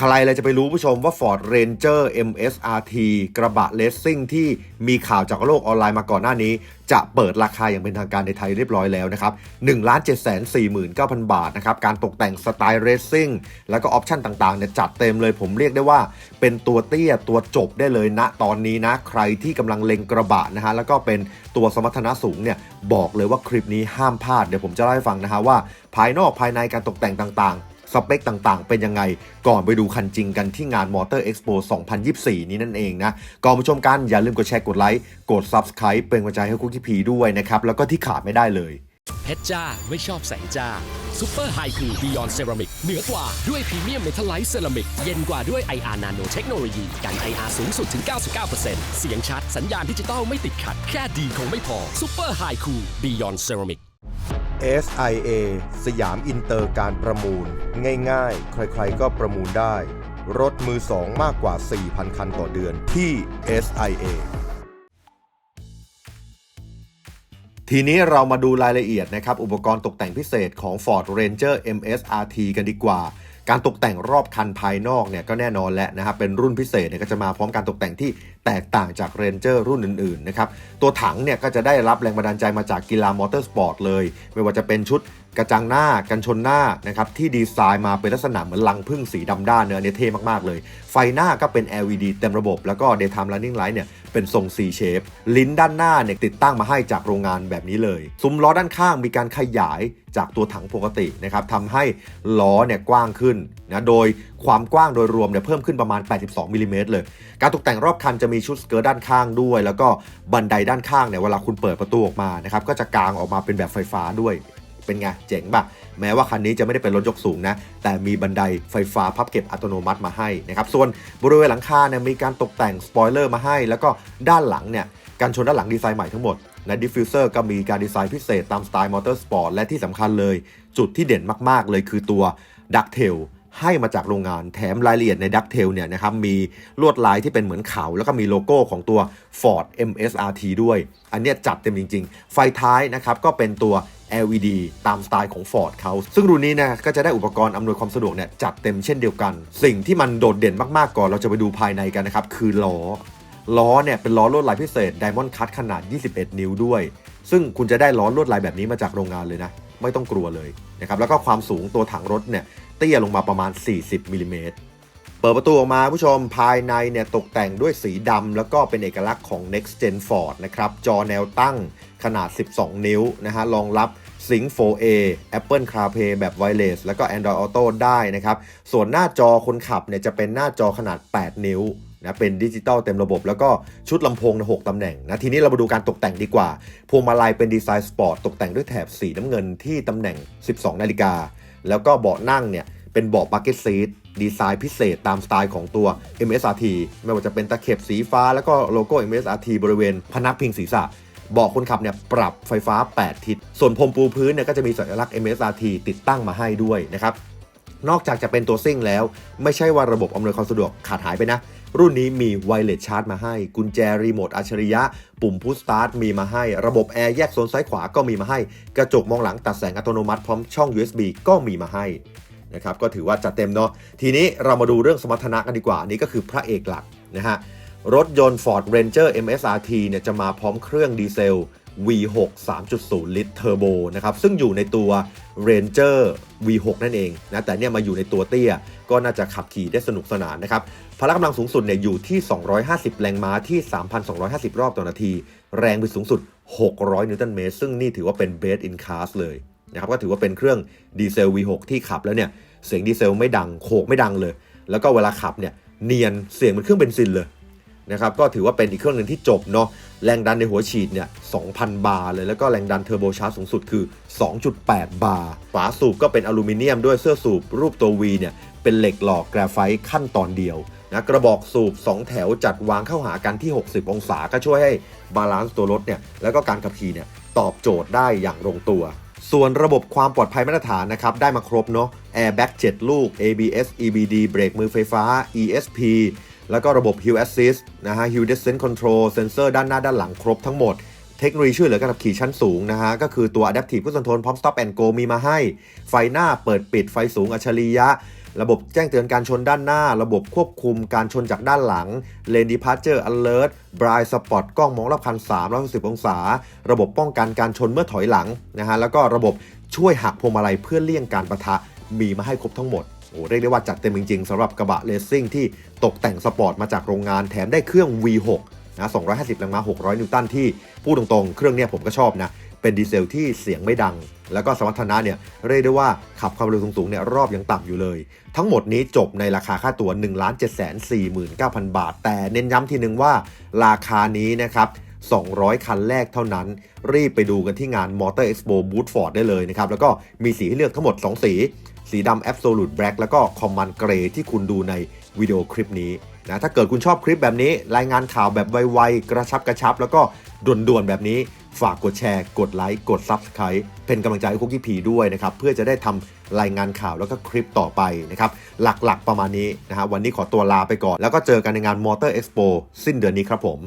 ใครเลยจะไปรู้ผู้ชมว่า Ford Ranger MSRT กระบะเลสซิ่งที่มีข่าวจากโลกออนไลน์มาก่อนหน้านี้ จะเปิดราคาอย่างเป็นทางการในไทยเรียบร้อยแล้วนะครับ1 7 4 9 0 0 0 บาทนะครับการตกแต่งสไตล์เรซซิ่งแล้วก็ออปชั่นต่างๆเนี่ยจัดเต็มเลยผมเรียกได้ว่า เป็นตัวเตี้ยตัวจบได้เลยณตอนนี้นะ ใครที่กำลังเล็งกระบะนะฮะแล้วก็เป็นตัวสมรรถนะสูงเนี่ยบอกเลยว่าคลิปนี้ห้ามพลาดเดี๋ยวผมจะเล่าให้ฟังนะฮะว่า ภายนอกภายในการตกแต่งต่างๆ สเปคต่างๆ เป็นยังไง ก่อนไปดูคันจริงกันที่งาน Motor Expo 2024 นี้นั่นเองนะ ก่อนไปชมกันอย่าลืมกดแชร์กดไลค์ กด Subscribe เป็นกำลังใจให้คุกกี้พีด้วยนะครับ แล้วก็ที่ขาดไม่ได้เลยเพชรจ้า ไม่ชอบแสงจ้าซูเปอร์ไฮคูบิยอนเซรามิกเหนือกว่าด้วยพรีเมียมเมทัลไลท์เซรามิก เย็นกว่าด้วย IR Nano เทคโนโลยีกัน IR สูงสุดถึง 99%เสียงชัด สัญญาณดิจิตอลไม่ติดขัด แค่ดีคงไม่พอซูเปอร์ไฮคูบิยอนเซรามิก SIA สยามอินเตอร์การประมูล ง่ายๆ ใครๆก็ประมูลได้ รถมือสองมากกว่า 4,000 คันต่อเดือนที่ SIA ทีนี้เรามาดูรายละเอียดนะครับ อุปกรณ์ตกแต่งพิเศษของ Ford Ranger MSRT กันดีกว่า การตกแต่งรอบคันภายนอกเนี่ยก็แน่นอนแล้วนะครับเป็นรุ่นพิเศษเนี่ยก็จะมาพร้อมการตกแต่งที่แตกต่างจากเรนเจอร์รุ่นอื่นๆนะครับตัวถังเนี่ยก็จะได้รับแรงบันดาลใจมาจากกีฬามอเตอร์สปอร์ตเลย ไม่ว่าจะเป็นชุด กระจังหน้ากันชนหน้านะครับที่ดีไซน์มาเป็นลักษณะเหมือนลังพึ่งสีดำด้านเนื้อเนี่ยเท่มากๆเลย ไฟหน้าก็เป็น LED เต็มระบบ แล้วก็ Daytime Running Light เนี่ยเป็นทรง C shape ลิ้นด้านหน้าเนี่ยติดตั้งมาให้จากโรงงานแบบนี้เลย ซุ้มล้อด้านข้างมีการขยายจากตัวถังปกตินะครับทำให้ล้อเนี่ยกว้างขึ้นนะโดยความกว้างโดยรวมเนี่ยเพิ่มขึ้นประมาณ 82มิลลิเมตรเลย การตกแต่งรอบคันจะมีชุดสเกิร์ตด้านข้างด้วย แล้วก็บันไดด้านข้างเนี่ยเวลาคุณเปิดประตูออกมานะครับก็จะกางออกมาเป็นแบบไฟฟ้าด้วย เป็นไงเจ๋งป่ะ แม้ว่าคันนี้จะไม่ได้เป็นรถยกสูงนะ แต่มีบันไดไฟฟ้าพับเก็บอัตโนมัติมาให้นะครับส่วนบริเวณหลังคาเนี่ยมีการตกแต่งสปอยเลอร์มาให้ แล้วก็ด้านหลังเนี่ยการชนด้านหลังดีไซน์ใหม่ทั้งหมดและดิฟฟิวเซอร์ก็มีการดีไซน์พิเศษตามสไตล์มอเตอร์สปอร์ตและที่สำคัญเลย จุดที่เด่นมากๆเลยคือตัวดักเทล ให้มาจากโรงงานแถมรายละเอียดในดักเทลเนี่ยนะครับมีลวดลายที่เป็นเหมือนเขา แล้วก็มีโลโก้ของตัว Ford MSRT ด้วย อันนี้จัดเต็มจริง ๆ ไฟท้ายนะครับก็เป็นตัว LED ตามสไตล์ของ Ford เขา ซึ่งรุ่นนี้นะก็จะได้อุปกรณ์อำนวยความสะดวกเนี่ยจัดเต็มเช่นเดียวกัน สิ่งที่มันโดดเด่นมากๆก่อนเราจะไปดูภายในกันนะครับคือล้อ ล้อเนี่ยเป็นล้อลวดลายพิเศษ Diamond Cut ขนาด 21 นิ้วด้วย ซึ่งคุณจะได้ล้อลวดลายแบบนี้มาจากโรงงานเลยนะ ไม่ต้องกลัวเลยนะครับแล้วก็ความสูงตัวถังรถเนี่ยเตี้ยลงมาประมาณ 40มิลลิเมตรเปิดประตูออกมาผู้ชมภายในเนี่ยตกแต่งด้วยสีดำแล้วก็เป็นเอกลักษณ์ของ Next Gen Ford นะครับจอแนวตั้งขนาด 12 นิ้วนะฮะรองรับ Sync 4A Apple CarPlay แบบ Wireless แล้วก็ Android Auto ได้นะครับ ส่วนหน้าจอคนขับเนี่ยจะเป็นหน้าจอขนาด 8 นิ้ว นะเป็นดิจิตอลเต็มระบบ แล้วก็ชุดลำโพงใน6ตำแหน่งนะทีนี้เรามาดูการตกแต่งดีกว่า พวงมาลัยเป็นดีไซน์สปอร์ตตกแต่งด้วยแถบสีน้ำเงินที่ตำแหน่ง 12 นาฬิกา แล้วก็เบาะนั่งเนี่ยเป็นเบาะบักเก็ตซีทดีไซน์พิเศษตามสไตล์ของตัว MSRT ไม่ว่าจะเป็นตะเข็บสีฟ้า แล้วก็โลโก้ MSRT บริเวณพนักพิงศีรษะเบาะคนขับเนี่ยปรับไฟฟ้า 8 ทิศ ส่วนพรมปูพื้นเนี่ยก็จะมีสัญลักษณ์ MSRT ติดตั้งมาให้ด้วยนะครับ นอกจากจะเป็นตัวซิ่งแล้ว ไม่ใช่ว่าระบบอำนวยความสะดวกขาดหายไปนะ รุ่นนี้มีไวเลสชาร์จมาให้ กุญแจรีโมทอัจฉริยะ ปุ่มพุชสตาร์ทมีมาให้ ระบบแอร์แยกโซนซ้ายขวาก็มีมาให้ กระจกมองหลังตัดแสงอัตโนมัติพร้อมช่อง USB ก็มีมาให้นะครับก็ถือว่าจัดเต็มเนาะทีนี้เรามาดูเรื่องสมรรถนะกันดีกว่าอันนี้ก็คือพระเอกหลักนะฮะรถยนต์ Ford Ranger MSRT เนี่ยจะมาพร้อมเครื่องดีเซล V6 3.0 ลิตรเทอร์โบนะครับ ซึ่งอยู่ในตัว Ranger V6 นั่นเองนะ แต่เนี่ยมาอยู่ในตัวเตี้ย ก็น่าจะขับขี่ได้สนุกสนานนะครับ พละกำลังสูงสุดเนี่ยอยู่ที่ 250 แรงม้าที่ 3,250 รอบต่อนาที แรงบิดสูงสุด 600 นิวตันเมตร ซึ่งนี่ถือว่าเป็น best in class เลยนะครับ ก็ถือว่าเป็นเครื่องดีเซล V6 ที่ขับแล้วเนี่ย เสียงดีเซลไม่ดัง โขกไม่ดังเลย แล้วก็เวลาขับเนี่ย เนียน เสียงเหมือนเครื่องเบนซินเลยนะครับ ก็ถือว่าเป็นอีกเครื่องหนึ่งที่จบเนาะ แรงดันในหัวฉีดเนี่ย 2,000 บาร์เลย แล้วก็แรงดันเทอร์โบชาร์จสูงสุดคือ 2.8 บาร์ ฝาสูบก็เป็นอลูมิเนียมด้วยเสื้อสูบรูปตัว V เนี่ย เป็นเหล็กหลอกแกรไฟต์ขั้นตอนเดียวนะกระบอกสูบ 2 แถวจัดวางเข้าหากันที่ 60 องศาก็ช่วยให้บาลานซ์ตัวรถเนี่ย แล้วก็การขับขี่เนี่ยตอบโจทย์ได้อย่างลงตัว ส่วนระบบความปลอดภัยมาตรฐานนะครับ ได้มาครบเนาะ Airbag 7 ลูก ABS EBD เบรกมือไฟฟ้า ESP แล้วก็ระบบ Hill Assist นะฮะ Hill Descent Control เซนเซอร์ด้านหน้าด้านหลังครบทั้งหมด เทคโนโลยีช่วยเหลือการขับขี่ชั้นสูงนะฮะ ก็คือตัว Adaptive Cruise Control พร้อม Stop and Go มีมาให้ ไฟหน้าเปิดปิดไฟสูงอัจฉริยะ ระบบแจ้งเตือนการชนด้านหน้า ระบบควบคุมการชนจากด้านหลัง Lane Departure Alert Blind Spot กล้องมองรอบคัน360องศา ระบบป้องกันการชนเมื่อถอยหลังนะฮะแล้วก็ระบบช่วยหักพวงมาลัยเพื่อเลี่ยงการประทะมีมาให้ครบทั้งหมด อ้เรียกได้ว่าจัดเต็มจริงๆสำหรับกระบะเลสซิ่งที่ตกแต่งสปอร์ตมาจากโรงงานแถมได้เครื่อง V6 นะ250แรงม้า 600 นิวตันที่พูดตรงๆ เครื่องเนี้ยผมก็ชอบนะ เป็นดีเซลที่เสียงไม่ดัง แล้วก็สมรรถนะเนี่ยเรียกได้ว่าขับความเร็วสูงๆเนี่ยรอบยังต่ำอยู่เลย ทั้งหมดนี้จบในราคาค่าตัว 1 7 4 9 0 0 0 บาท แต่เน้นย้ำทีนึงว่าราคานี้นะครับ200 คันแรกเท่านั้น รีบไปดูกันที่งาน Motor Expo Bootford ได้เลยนะครับ แล้วก็มีสีให้เลือกทั้งหมด 2 สี สีดำ Absolute Black แล้วก็ Common Grey ที่คุณดูในวิดีโอคลิปนี้นะถ้าเกิดคุณชอบคลิปแบบนี้ รายงานข่าวแบบไวๆ กระชับกระชับ แล้วก็ด่วนๆ แบบนี้ ฝากกดแชร์ กดไลค์ กด Subscribe เป็นกำลังใจให้คุกกี้พีด้วยนะครับ เพื่อจะได้ทำรายงานข่าวแล้วก็คลิปต่อไปนะครับ หลักๆประมาณนี้นะฮะวันนี้ขอตัวลาไปก่อน แล้วก็เจอกันในงาน Motor Expo สิ้นเดือนนี้ครับผม